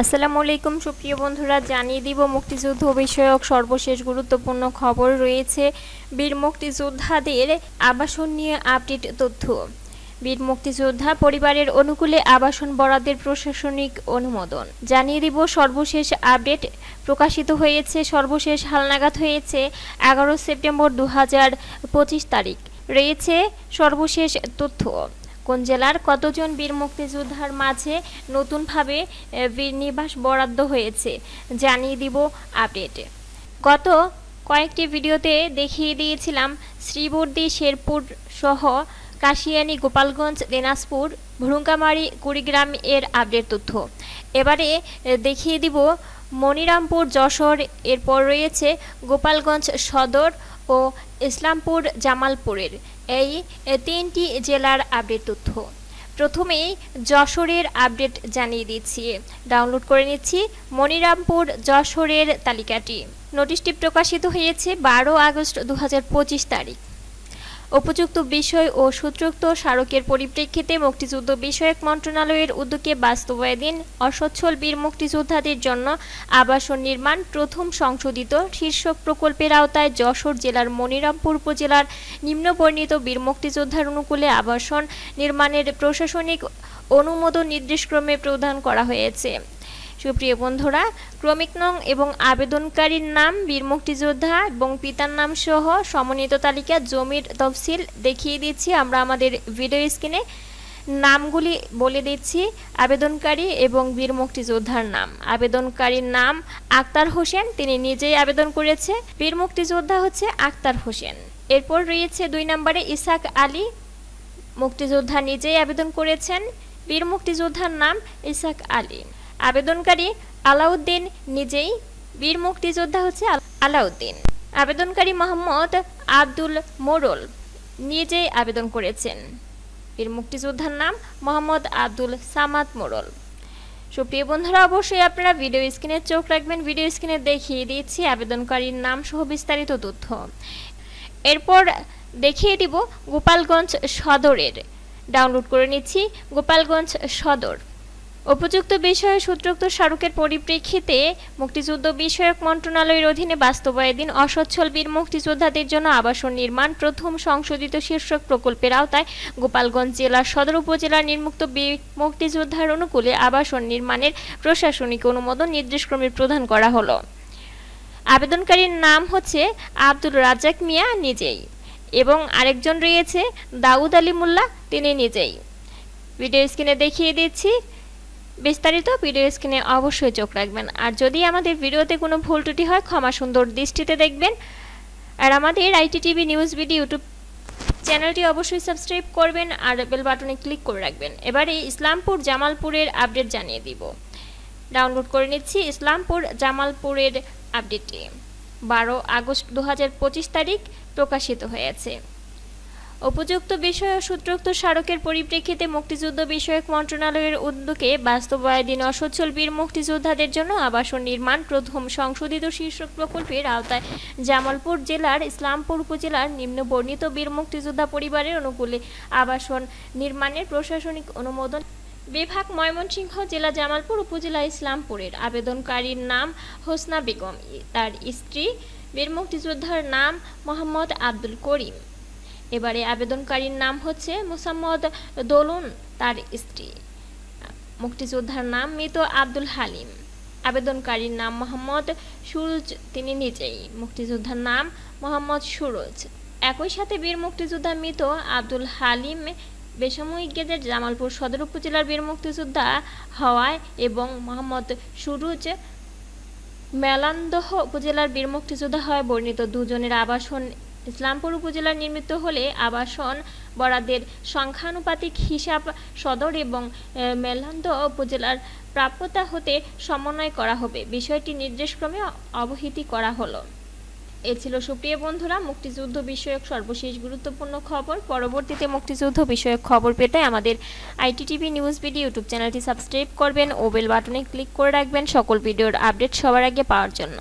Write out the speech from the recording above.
আসসালামু আলাইকুম, সুপ্রিয় বন্ধুরা, জানিয়ে দিব মুক্তিযুদ্ধ বিষয়ক সর্বশেষ গুরুত্বপূর্ণ খবর রয়েছে বীর মুক্তিযোদ্ধাদের আবাসন নিয়ে আপডেট তথ্য। বীর মুক্তিযোদ্ধা পরিবারের অনুকূলে আবাসন বরাদ্দের প্রশাসনিক অনুমোদন। জানিয়ে দিব, সর্বশেষ আপডেট প্রকাশিত হয়েছে, সর্বশেষ হালনাগাদ হয়েছে এগারো সেপ্টেম্বর দু তারিখ। রয়েছে সর্বশেষ তথ্য। কোন জেলার কতজন বীর মুক্তিযোদ্ধার মাঝে নতুনভাবে বীর নিবাস বরাদ্দ হয়েছে, জানিয়ে দিব আপডেটে। গত কয়েকটি ভিডিওতে দেখিয়ে দিয়েছিলাম শ্রীবর্দী, শেরপুর সহ কাশিয়ানী, গোপালগঞ্জ, দিনাজপুর, ভুরুঙ্গামারি, কুড়িগ্রাম এর আপডেট তথ্য। এবারে দেখিয়ে দিব মনিরামপুর, যশোর, এরপর রয়েছে গোপালগঞ্জ সদর ও ইসলামপুর জামালপুরের এই তিনটি জেলার আপডেট তথ্য। প্রথমেই যশোরের আপডেট জানিয়ে দিচ্ছি। ডাউনলোড করে নিচ্ছি মনিরামপুর যশোরের তালিকাটি। নোটিশটি প্রকাশিত হয়েছে বারো আগস্ট দু হাজার পঁচিশ তারিখ। উপযুক্ত বিষয় ও সূত্রোক্ত স্মারকের পরিপ্রেক্ষিতে মুক্তিযুদ্ধ বিষয়ক মন্ত্রণালয়ের উদ্যোগে বাস্তবায়নীন অসচ্ছল বীর মুক্তিযোদ্ধাদের জন্য আবাসন নির্মাণ প্রথম সংশোধিত শীর্ষক প্রকল্পের আওতায় যশোর জেলার মনিরামপুর উপজেলার নিম্নবর্ণিত বীর মুক্তিযোদ্ধার অনুকূলে আবাসন নির্মাণের প্রশাসনিক অনুমোদন নির্দেশক্রমে প্রদান করা হয়েছে। সুপ্রিয় বন্ধুরা, ক্রমিক নং এবং আবেদনকারীর নাম, বীর মুক্তিযোদ্ধা এবং পিতার নাম সহ সমন্বিত তালিকা জমির তফসিল দেখিয়ে দিচ্ছি। আমরা আমাদের ভিডিও স্ক্রিনে নামগুলি বলে দিচ্ছি, আবেদনকারী এবং বীর মুক্তিযোদ্ধার নাম। আবেদনকারীর নাম আক্তার হোসেন, তিনি নিজেই আবেদন করেছে। বীর মুক্তিযোদ্ধা হচ্ছে আক্তার হোসেন। এরপর রয়েছে দুই নম্বরে ইসাক আলী, মুক্তিযোদ্ধা নিজেই আবেদন করেছেন। বীর মুক্তিযোদ্ধার নাম ইসাক আলী। আবেদনকারী আলাউদ্দিন নিজেই বীর মুক্তিযোদ্ধা হচ্ছে আল- আলাউদ্দিন। আবেদনকারী মোহাম্মদ আব্দুল মোরল নিজেই আবেদন করেছেন। বীর মুক্তিযোদ্ধার নাম মোহাম্মদ আব্দুল সামাদ মোরল। সুপ্রিয় বন্ধুরা, অবশ্যই আপনারা ভিডিও স্ক্রিনে চোখ রাখবেন। ভিডিও স্ক্রিনে দেখিয়ে দিচ্ছি আবেদনকারীর নাম সহ বিস্তারিত তথ্য। এরপর দেখিয়ে দিব গোপালগঞ্জ সদরের। ডাউনলোড করে নিচ্ছি গোপালগঞ্জ সদর। উপযুক্ত বিষয়ে সূত্রোক্ত স্মারকের পরিপ্রেক্ষিতে মুক্তিযুদ্ধ বিষয়ক মন্ত্রণালয়ের অধীনে বাস্তবায়নীন অসচ্ছল বীর মুক্তিযোদ্ধাদের জন্য আবাসন নির্মাণ প্রথম সংশোধিত শীর্ষক প্রকল্পের আওতায় গোপালগঞ্জ জেলার সদর উপজেলার নির্মুক্ত বীর মুক্তিযোদ্ধার অনুকূলে আবাসন নির্মাণের প্রশাসনিক অনুমোদন নির্দেশক্রমে প্রদান করা হলো। আবেদনকারীর নাম হচ্ছে আব্দুল রাজ্জাক মিয়া নিজেই এবং আরেকজন রয়েছে দাউদ আলী মোল্লা, তিনি নিজেই। ভিডিও স্ক্রিনে দেখিয়ে দিচ্ছি বিস্তারিত ভিডিও স্ক্রিনে অবশ্যই চোখ রাখবেন। আর যদি আমাদের ভিডিওতে কোনো ভুল ত্রুটি হয়, ক্ষমা সুন্দর দৃষ্টিতে দেখবেন। আর আমাদের IT TV news video YouTube চ্যানেলটি অবশ্যই সাবস্ক্রাইব করবেন আর বেল বাটনে ক্লিক করে রাখবেন। এবারে ইসলামপুর জামালপুরের আপডেট জানিয়ে দিব। ডাউনলোড করে নিচ্ছি ইসলামপুর জামালপুরের আপডেটটি। বারো আগস্ট দু হাজার পঁচিশ তারিখ প্রকাশিত হয়েছে। উপযুক্ত বিষয় ও সূত্রোক্ত স্মারকের পরিপ্রেক্ষিতে মুক্তিযুদ্ধ বিষয়ক মন্ত্রণালয়ের উদ্যোগে বাস্তবায়নীন অসচ্ছল বীর মুক্তিযোদ্ধাদের জন্য আবাসন নির্মাণ প্রথম সংশোধিত শীর্ষক প্রকল্পের আওতায়। জামালপুর জেলার ইসলামপুর উপজেলার নিম্নবর্ণিত বীর মুক্তিযোদ্ধা পরিবারের অনুকূলে আবাসন নির্মাণের প্রশাসনিক অনুমোদন বিভাগ ময়মনসিংহ জেলা জামালপুর উপজেলা ইসলামপুরের আবেদনকারীর নাম হোসনা বেগম। তার স্ত্রী বীর মুক্তিযোদ্ধার নাম মোহাম্মদ আব্দুল করিম। এবারে আবেদনকারীর নাম হচ্ছে মোসাম্মদ দোলন, তার স্ত্রী। মুক্তিযোদ্ধার নাম মৃত আব্দুল হালিম। আবেদনকারীর নাম মোহাম্মদ সুরজ, তিনি নিজেই। মুক্তিযোদ্ধার নাম মোহাম্মদ সুরজ। একই সাথে বীর মুক্তিযোদ্ধা মৃত আব্দুল হালিম বেসামরিক গেজের জামালপুর সদর উপজেলার বীর মুক্তিযোদ্ধা হওয়ায় এবং মোহাম্মদ সুরুজ মেলান্দহ উপজেলার বীর মুক্তিযোদ্ধা হয় বর্ণিত দুজনের আবাসন ইসলামপুর উপজেলার নির্মিত হলে আবাসন বরাদ্দের সংখ্যানুপাতিক হিসাব সদর এবং এ, মেলান্দ উপজেলার প্রাপ্যতা হতে সমন্বয় করা হবে। বিষয়টি নির্দেশক্রমে অবহিতি করা হলো। এ ছিল সুপ্রিয় বন্ধুরা মুক্তিযুদ্ধ বিষয়ক সর্বশেষ গুরুত্বপূর্ণ খবর। পরবর্তীতে মুক্তিযুদ্ধ বিষয়ক খবর পেতে আমাদের IT TV news video YouTube চ্যানেলটি সাবস্ক্রাইব করবেন ও বেল বাটনে ক্লিক করে রাখবেন সকল ভিডিওর আপডেট সবার আগে পাওয়ার জন্য।